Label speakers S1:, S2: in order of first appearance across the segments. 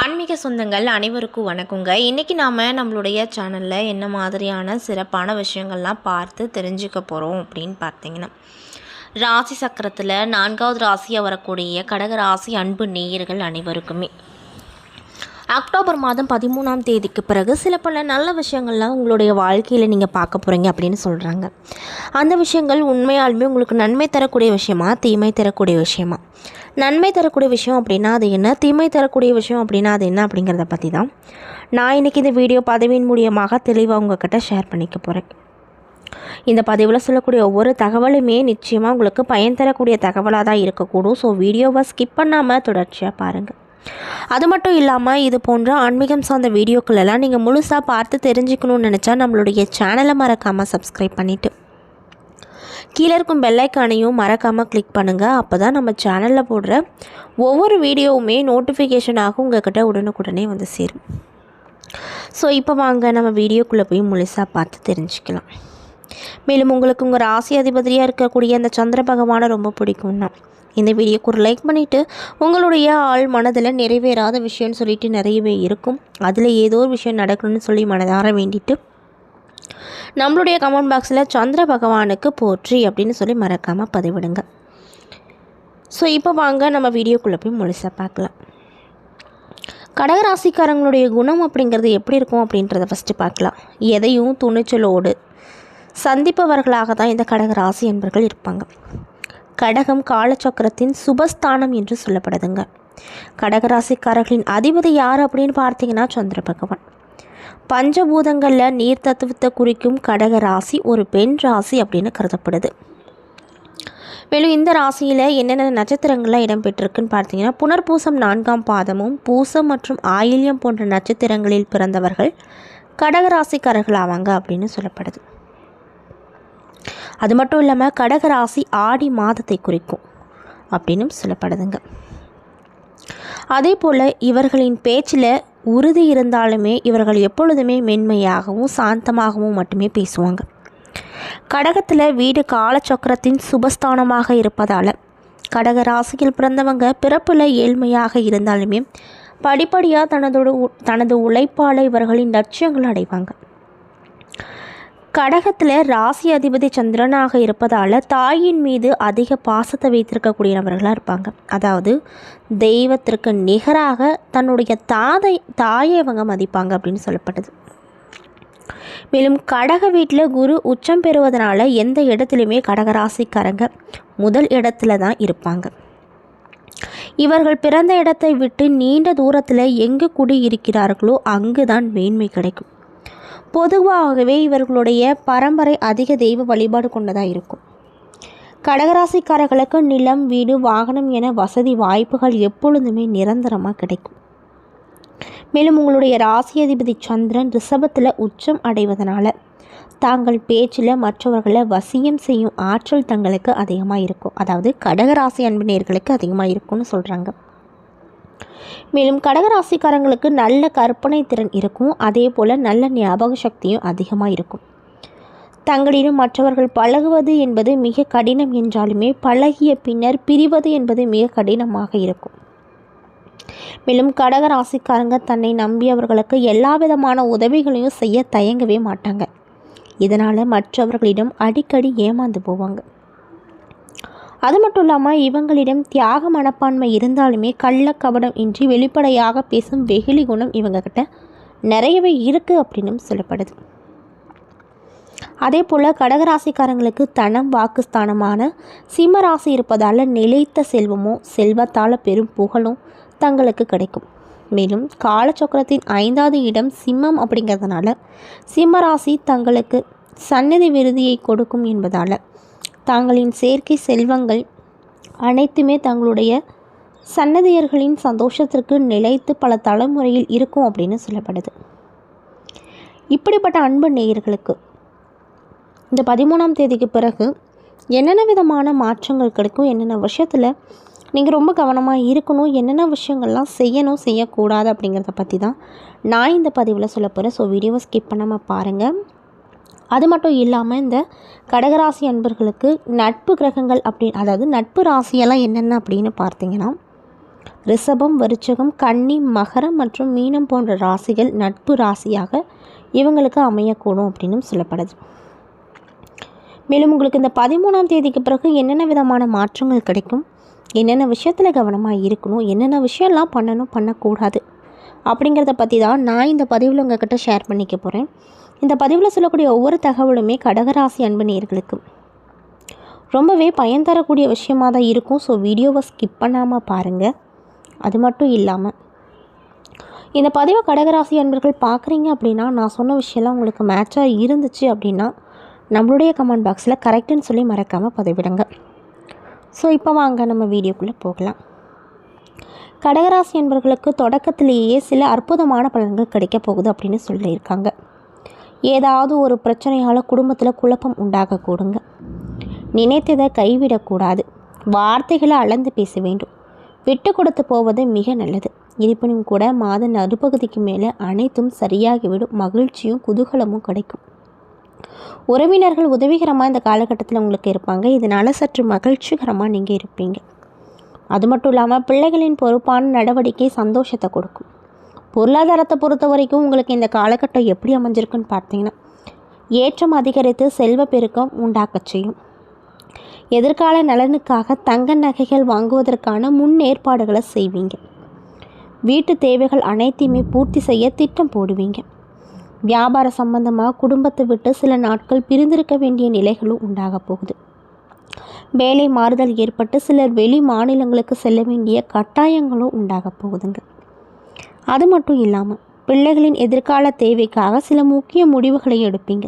S1: ஆன்மீக சொந்தங்கள் அனைவருக்கும் வணக்கங்க. இன்றைக்கி நாம் நம்மளுடைய சேனலில் என்ன மாதிரியான சிறப்பான விஷயங்கள்லாம் பார்த்து தெரிஞ்சுக்க போகிறோம் அப்படின்னு பார்த்தீங்கன்னா ராசி சக்கரத்தில் நான்காவது ராசியாக வரக்கூடிய கடக ராசி அன்பு நேயர்கள் அனைவருக்குமே. அக்டோபர் மாதம் பதிமூணாம் தேதிக்கு பிறகு சில பல நல்ல விஷயங்கள்லாம் உங்களுடைய வாழ்க்கையில் நீங்கள் பார்க்க போகிறீங்க அப்படின்னு சொல்கிறாங்க அந்த விஷயங்கள் உண்மையாலுமே உங்களுக்கு நன்மை தரக்கூடிய விஷயமா தீமை தரக்கூடிய விஷயமா? நன்மை தரக்கூடிய விஷயம் அப்படின்னா அது என்ன? தீமை தரக்கூடிய விஷயம் அப்படின்னா அது என்ன அப்படிங்கிறத பற்றி தான் நான் இன்றைக்கி இந்த வீடியோ பதவியின் மூலியமாக தெளிவாக உங்ககிட்ட ஷேர் பண்ணிக்க போகிறேன் இந்த பதிவில் சொல்லக்கூடிய ஒவ்வொரு தகவலுமே நிச்சயமாக உங்களுக்கு பயன் தரக்கூடிய தகவலாக தான் இருக்கக்கூடும். ஸோ வீடியோவை ஸ்கிப் பண்ணாமல் தொடர்ச்சியாக பாருங்கள் அது மட்டும் இல்லாமல் இது போன்ற ஆன்மீகம் சார்ந்த வீடியோக்கள் எல்லாம் நீங்கள் முழுசாக பார்த்து தெரிஞ்சுக்கணும்னு நினச்சா நம்மளுடைய சேனலை மறக்காமல் சப்ஸ்கிரைப் பண்ணிவிட்டு கீழே இருக்கும் பெல்லைக்கானையும் மறக்காமல் கிளிக் பண்ணுங்கள் அப்போ தான் நம்ம சேனலில் போடுற ஒவ்வொரு வீடியோவுமே நோட்டிஃபிகேஷனாக உங்கள்கிட்ட உடனுக்குடனே வந்து சேரும். ஸோ இப்போ வாங்க. நம்ம வீடியோக்குள்ளே போய் முழுசாக பார்த்து தெரிஞ்சுக்கலாம். மேலும் உங்களுக்கு உங்கள் ராசி அதிபதியாக இருக்கக்கூடிய அந்த சந்திர பகவானை ரொம்ப பிடிக்கும்னா இந்த வீடியோக்கு ஒரு லைக் பண்ணிவிட்டு உங்களுடைய ஆள் மனதில் நிறைவேறாத விஷயம்னு சொல்லிட்டு நிறையவே இருக்கும். அதில் ஏதோ ஒரு விஷயம் நடக்கணும்னு சொல்லி மனதார வேண்டிட்டு நம்மளுடைய கமெண்ட் பாக்ஸில் சந்திர பகவானுக்கு போற்றி அப்படின்னு சொல்லி மறக்காமல் பதிவிடுங்க. ஸோ இப்போ வாங்க நம்ம வீடியோக்குள்ளே போய் முழுசாக பார்க்கலாம். கடகராசிக்காரங்களுடைய குணம் அப்படிங்கிறது எப்படி இருக்கும் அப்படின்றத ஃபஸ்ட்டு பார்க்கலாம். எதையும் துணிச்சலோடு சந்திப்பவர்களாக தான் இந்த கடகராசி என்பர்கள் இருப்பாங்க. கடகம் காலச்சக்கரத்தின் சுபஸ்தானம் என்று சொல்லப்படுதுங்க. கடகராசிக்காரர்களின் அதிபதி யார் அப்படின்னு பார்த்தீங்கன்னா சந்திர பகவான். பஞ்சபூதங்களில் நீர் தத்துவத்தை குறிக்கும் கடக ராசி ஒரு பெண் ராசி அப்படின்னு கருதப்படுது. மேலும் இந்த ராசியில் என்னென்ன நட்சத்திரங்கள்லாம் இடம்பெற்றிருக்குன்னு பார்த்தீங்கன்னா புனர்பூசம் நான்காம் பாதமும் பூசம் மற்றும் ஆயில்யம் போன்ற நட்சத்திரங்களில் பிறந்தவர்கள் கடகராசிக்காரர்கள் ஆவாங்க அப்படின்னு சொல்லப்படுது. அது மட்டும் இல்லாமல் கடகராசி ஆடி மாதத்தை குறிக்கும் அப்படின்னு சொல்லப்படுதுங்க. அதே போல் இவர்களின் பேச்சில் உறுதி இருந்தாலுமே இவர்கள் எப்பொழுதுமே மென்மையாகவும் சாந்தமாகவும் மட்டுமே பேசுவாங்க. கடகத்தில் வீடு காலச்சக்கரத்தின் சுபஸ்தானமாக இருப்பதால் கடக ராசியில் பிறந்தவங்க பிறப்பில் ஏழ்மையாக இருந்தாலுமே படிப்படியாக தனதோட தனது உழைப்பால் இவர்களின் லட்சியங்கள் அடைவாங்க. கடகத்தில் ராசி அதிபதி சந்திரனாக இருப்பதால் தாயின் மீது அதிக பாசத்தை வைத்திருக்கக்கூடியவர்களாக இருப்பாங்க. அதாவது தெய்வத்திற்கு நிகராக தன்னுடைய தாதை தாயை அவங்க மதிப்பாங்க அப்படின்னு சொல்லப்பட்டது. மேலும் கடக வீட்டில் குரு உச்சம் பெறுவதனால எந்த இடத்துலையுமே கடகராசிக்காரங்க முதல் இடத்துல தான் இருப்பாங்க. இவர்கள் பிறந்த இடத்தை விட்டு நீண்ட தூரத்தில் எங்கு குடி இருக்கிறார்களோ அங்கு தான் மேன்மை கிடைக்கும். பொதுவாகவே இவர்களுடைய பரம்பரை அதிக தெய்வ வழிபாடு கொண்டதாக இருக்கும். கடகராசிக்காரர்களுக்கு நிலம் வீடு வாகனம் என வசதி வாய்ப்புகள் எப்பொழுதுமே நிரந்தரமாக கிடைக்கும். மேலும் உங்களுடைய ராசி அதிபதி சந்திரன் ரிஷபத்தில் உச்சம் அடைவதனால தாங்கள் பேச்சில் மற்றவர்களை வசியம் செய்யும் ஆற்றல் தங்களுக்கு அதிகமாக இருக்கும். அதாவது கடகராசி அன்பினர்களுக்கு அதிகமாக இருக்கும்னு சொல்கிறாங்க மேலும் கடகராசிக்காரங்களுக்கு நல்ல கற்பனை திறன் இருக்கும். அதே போல் நல்ல ஞாபக சக்தியும் அதிகமாக இருக்கும். தங்களிடம் மற்றவர்கள் பழகுவது என்பது மிக கடினம் என்றாலுமே பழகிய பின்னர் பிரிவது என்பது மிக கடினமாக இருக்கும். மேலும் கடக ராசிக்காரங்க தன்னை நம்பியவர்களுக்கு எல்லா விதமான உதவிகளையும் செய்ய தயங்கவே மாட்டாங்க. இதனால் மற்றவர்களிடம் அடிக்கடி ஏமாந்து போவாங்க. அது மட்டும் இல்லாமல் இவங்களிடம் தியாக மனப்பான்மை இருந்தாலுமே கள்ளக்கபடம் இன்றி வெளிப்படையாக பேசும் வெகுளி குணம் இவங்கக்கிட்ட நிறையவே இருக்குது அப்படின்னு சொல்லப்படுது. அதே போல் கடகராசிக்காரங்களுக்கு தனம் வாக்குஸ்தானமான சிம்மராசி இருப்பதால் நிலைத்த செல்வமோ செல்வத்தால் பெரும் புகழும் தங்களுக்கு கிடைக்கும். மேலும் காலச்சக்கரத்தின் ஐந்தாவது இடம் சிம்மம் அப்படிங்கிறதுனால சிம்மராசி தங்களுக்கு சன்னதி விருதியை கொடுக்கும் என்பதால் தாங்களின் செயற்கை செல்வங்கள் அனைத்துமே தங்களுடைய சன்னதியர்களின் சந்தோஷத்திற்கு நிலைத்து பல தலைமுறையில் இருக்கும் அப்படின்னு சொல்லப்படுது. இப்படிப்பட்ட அன்பு நேயர்களுக்கு இந்த பதிமூணாம் தேதிக்கு பிறகு என்னென்ன விதமான மாற்றங்கள் கிடைக்கும் என்னென்ன விஷயத்தில் நீங்கள் ரொம்ப கவனமாக இருக்கணும் என்னென்ன விஷயங்கள்லாம் செய்யணும் செய்யக்கூடாது அப்படிங்கிறத பற்றி தான் நான் இந்த பதிவில் சொல்ல போகிறேன் ஸோ வீடியோவை ஸ்கிப் பண்ணாமல் பாருங்கள் அது மட்டும் இல்லாமல் இந்த கடகராசி அன்பர்களுக்கு நட்பு கிரகங்கள் அப்படி அதாவது நட்பு ராசியெல்லாம் என்னென்ன அப்படின்னு பார்த்தீங்கன்னா ரிஷபம் விருச்சகம் கன்னி மகரம் மற்றும் மீனம் போன்ற ராசிகள் நட்பு ராசியாக இவங்களுக்கு அமையக்கூடும் அப்படின்னும் சொல்லப்படுது. மேலும் உங்களுக்கு இந்த பதிமூணாம் தேதிக்கு பிறகு என்னென்ன விதமான மாற்றங்கள் கிடைக்கும் என்னென்ன விஷயத்தில் கவனமாக இருக்கணும் என்னென்ன விஷயம்லாம் பண்ணணும் பண்ணக்கூடாது அப்படிங்கிறத பற்றி தான் நான் இந்த பதிவில் உங்ககிட்ட ஷேர் பண்ணிக்க போகிறேன் இந்த பதிவில் சொல்லக்கூடிய ஒவ்வொரு தகவலுமே கடகராசி அன்பு நேர்களுக்கு ரொம்பவே பயன் தரக்கூடிய விஷயமாக தான் இருக்கும். ஸோ வீடியோவை ஸ்கிப் பண்ணாமல் பாருங்கள் அது மட்டும் இல்லாமல் இந்த பதிவை கடகராசி அன்பர்கள் பார்க்குறீங்க அப்படின்னா நான் சொன்ன விஷயம்லாம் உங்களுக்கு மேட்சாக இருந்துச்சு அப்படின்னா நம்மளுடைய கமெண்ட் பாக்ஸில் கரெக்டுன்னு சொல்லி மறக்காமல் பதிவிடுங்க. ஸோ இப்போ வாங்க நம்ம வீடியோக்குள்ளே போகலாம். கடகராசி அன்பர்களுக்கு தொடக்கத்திலேயே சில அற்புதமான பலன்கள் கிடைக்க போகுது அப்படின்னு சொல்லியிருக்காங்க. ஏதாவது ஒரு பிரச்சனையால் குடும்பத்தில் குழப்பம் உண்டாகக்கூடுங்க. நினைத்ததை கைவிடக்கூடாது. வார்த்தைகளை அளந்து பேச வேண்டும். விட்டு கொடுத்து போவது மிக நல்லது. இருப்பினும் கூட மாத நடுப்பகுதிக்கு மேலே அனைத்தும் சரியாகிவிடும். மகிழ்ச்சியும் குதூகலமும் கிடைக்கும். உறவினர்கள் உதவிகரமாக இந்த காலகட்டத்தில் உங்களுக்கு இருப்பாங்க. இதனால் சற்று மகிழ்ச்சிகரமாக நீங்கள் இருப்பீங்க. அது மட்டும் இல்லாமல் பிள்ளைகளின் பொறுப்பான நடவடிக்கை சந்தோஷத்தை கொடுக்கும். பொருளாதாரத்தை பொறுத்த வரைக்கும் உங்களுக்கு இந்த காலகட்டம் எப்படி அமைஞ்சிருக்குன்னு பார்த்தீங்கன்னா ஏற்றம் அதிகரித்து செல்வ பெருக்கம் உண்டாக்க செய்யும். எதிர்கால நலனுக்காக தங்க நகைகள் வாங்குவதற்கான முன்னேற்பாடுகளை செய்வீங்க. வீட்டு தேவைகள் அனைத்தையுமே பூர்த்தி செய்ய திட்டம் போடுவீங்க. வியாபார சம்பந்தமாக குடும்பத்தை விட்டு சில நாட்கள் பிரிந்திருக்க வேண்டிய நிலைகளும் உண்டாக போகுது. வேலை மாறுதல் ஏற்பட்டு சிலர் வெளி மாநிலங்களுக்கு செல்ல வேண்டிய கட்டாயங்களும் உண்டாக போகுதுங்க. அது மட்டும் இல்லாமல் பிள்ளைகளின் எதிர்கால தேவைக்காக சில முக்கிய முடிவுகளை எடுப்பீங்க.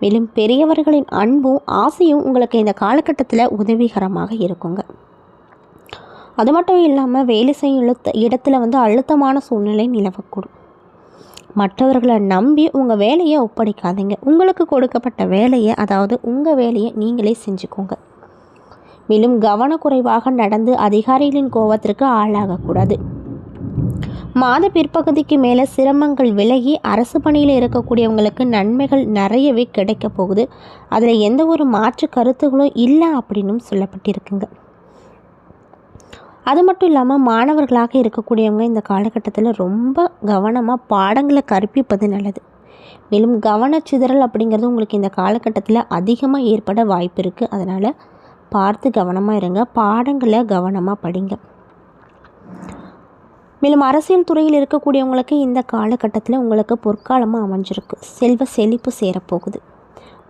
S1: மேலும் பெரியவர்களின் அன்பும் ஆசையும் உங்களுக்கு இந்த காலகட்டத்தில் உதவிகரமாக இருக்குங்க. அது மட்டும் இல்லாமல் வேலை செய்யும் இடத்துல வந்து அழுத்தமான சூழ்நிலை நிலவக்கூடும். மற்றவர்களை நம்பி உங்கள் வேலையை ஒப்படைக்காதீங்க. உங்களுக்கு கொடுக்கப்பட்ட வேலையை அதாவது உங்கள் வேலையை நீங்களே செஞ்சுக்கோங்க. மேலும் கவனக்குறைவாக நடந்து அதிகாரிகளின் கோபத்திற்கு ஆளாகக்கூடாது. மாத பிற்பகுதிக்கு மேலே சிரமங்கள் விலகி அரசு பணியில் இருக்கக்கூடியவங்களுக்கு நன்மைகள் நிறையவே கிடைக்க போகுது. அதில் எந்த ஒரு மாற்று கருத்துகளும் இல்லை அப்படின்னும் சொல்லப்பட்டிருக்குங்க. அது மட்டும் இல்லாமல் மாணவர்களாக இருக்கக்கூடியவங்க இந்த காலகட்டத்தில் ரொம்ப கவனமாக பாடங்களை கற்பிப்பது நல்லது. மேலும் கவனச்சிதறல் அப்படிங்கிறது உங்களுக்கு இந்த காலகட்டத்தில் அதிகமாக ஏற்பட வாய்ப்பு இருக்குது அதனால் பார்த்து கவனமாக இருங்க. பாடங்களை கவனமாக படிங்க. மேலும் அரசியல் துறையில் இருக்கக்கூடியவங்களுக்கு இந்த காலகட்டத்தில் உங்களுக்கு பொற்காலமாக அமைஞ்சிருக்கு. செல்வ செழிப்பு சேரப்போகுது.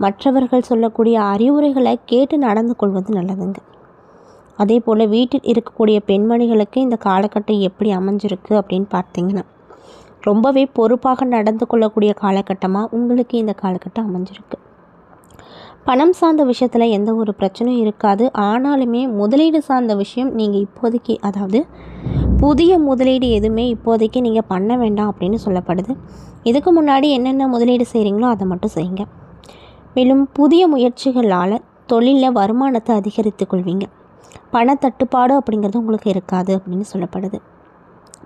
S1: மற்றவர்கள் சொல்லக்கூடிய அறிவுரைகளை கேட்டு நடந்து கொள்வது நல்லதுங்க. அதே போல் வீட்டில் இருக்கக்கூடிய பெண்மணிகளுக்கு இந்த காலகட்டம் எப்படி அமைஞ்சிருக்கு அப்படின்னு பார்த்தீங்கன்னா ரொம்பவே பொறுப்பாக நடந்து கொள்ளக்கூடிய காலகட்டமாக உங்களுக்கு இந்த காலகட்டம் அமைஞ்சிருக்கு. பணம் சார்ந்த விஷயத்தில் எந்த ஒரு பிரச்சனையும் இருக்காது. ஆனாலுமே முதலீடு சார்ந்த விஷயம் நீங்கள் இப்போதைக்கு அதாவது புதிய முதலீடு எதுவுமே இப்போதைக்கு நீங்கள் பண்ண வேண்டாம் அப்படின்னு சொல்லப்படுது. இதுக்கு முன்னாடி என்னென்ன முதலீடு செய்கிறீங்களோ அதை மட்டும் செய்யுங்க. மேலும் புதிய முயற்சிகளால் தொழிலில் வருமானத்தை அதிகரித்து கொள்வீங்க. பணத்தட்டுப்பாடு அப்படிங்கிறது உங்களுக்கு இருக்காது அப்படின்னு சொல்லப்படுது.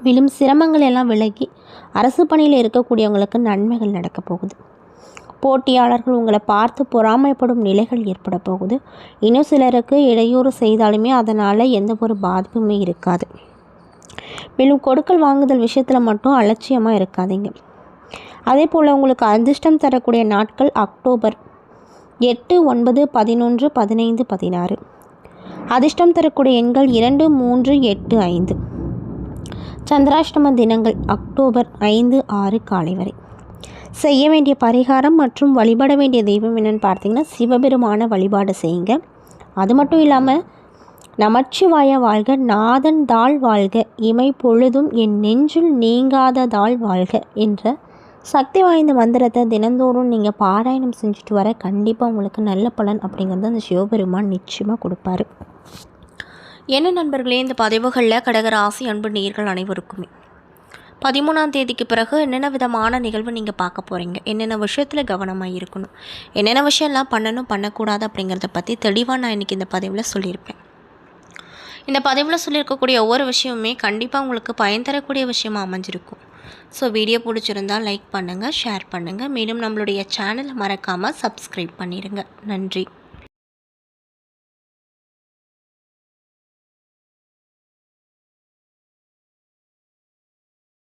S1: மேலும் சிரமங்கள் எல்லாம் விலகி அரசு பணியில் இருக்கக்கூடியவங்களுக்கு நன்மைகள் நடக்க போகுது. போட்டியாளர்கள் உங்களை பார்த்து பொறாமைப்படும் நிலைகள் ஏற்பட போகுது. இன்னும் சிலருக்கு இடையூறு செய்தாலுமே அதனால் எந்த ஒரு பாதிப்புமே இருக்காது. மேலும் கொடுக்கல் வாங்குதல் விஷயத்தில் மட்டும் அலட்சியமாக இருக்காதீங்க. அதே போல் உங்களுக்கு அதிர்ஷ்டம் தரக்கூடிய நாட்கள் அக்டோபர் எட்டு ஒன்பது பதினொன்று பதினைந்து பதினாறு. அதிர்ஷ்டம் தரக்கூடிய எண்கள் இரண்டு மூன்று எட்டு ஐந்து. சந்திராஷ்டம தினங்கள் அக்டோபர் ஐந்து ஆறு காலை வரை. செய்ய வேண்டிய பரிகாரம் மற்றும் வழிபட வேண்டிய தெய்வம் என்னென்னு பார்த்தீங்கன்னா சிவபெருமான வழிபாடு செய்யுங்க. அது மட்டும் இல்லாமல் நமச்சிவாய வாழ்க நாதன் தாழ் வாழ்க இமை பொழுதும் என் நெஞ்சுள் நீங்காத தாழ் வாழ்க என்ற சக்தி வாய்ந்த மந்திரத்தை தினந்தோறும் நீங்கள் பாராயணம் செஞ்சுட்டு வர கண்டிப்பாக உங்களுக்கு நல்ல பலன் அப்படிங்கிறது அந்த சிவபெருமான் நிச்சயமாக கொடுப்பாரு. என்ன நண்பர்களே இந்த பதிவுகளில் கடகராசி அன்பு நீர்கள் அனைவருக்குமே. பதிமூணாம் தேதிக்கு பிறகு என்னென்ன விதமான நிகழ்வு நீங்கள் பார்க்க போகிறீங்க என்னென்ன விஷயத்தில் கவனமாக இருக்கணும்? என்னென்ன விஷயம்லாம் பண்ணணும் பண்ணக்கூடாது அப்படிங்கிறத பற்றி தெளிவாக நான் இன்றைக்கி இந்த பதிவில் சொல்லியிருப்பேன். இந்த பதிவில் சொல்லியிருக்கக்கூடிய ஒவ்வொரு விஷயமுமே கண்டிப்பாக உங்களுக்கு பயன் தரக்கூடிய விஷயமாக அமைஞ்சிருக்கும். ஸோ வீடியோ பிடிச்சிருந்தால் லைக் பண்ணுங்கள் ஷேர் பண்ணுங்கள் மேலும் நம்மளுடைய சேனலை மறக்காமல் சப்ஸ்கிரைப் பண்ணிடுங்க நன்றி.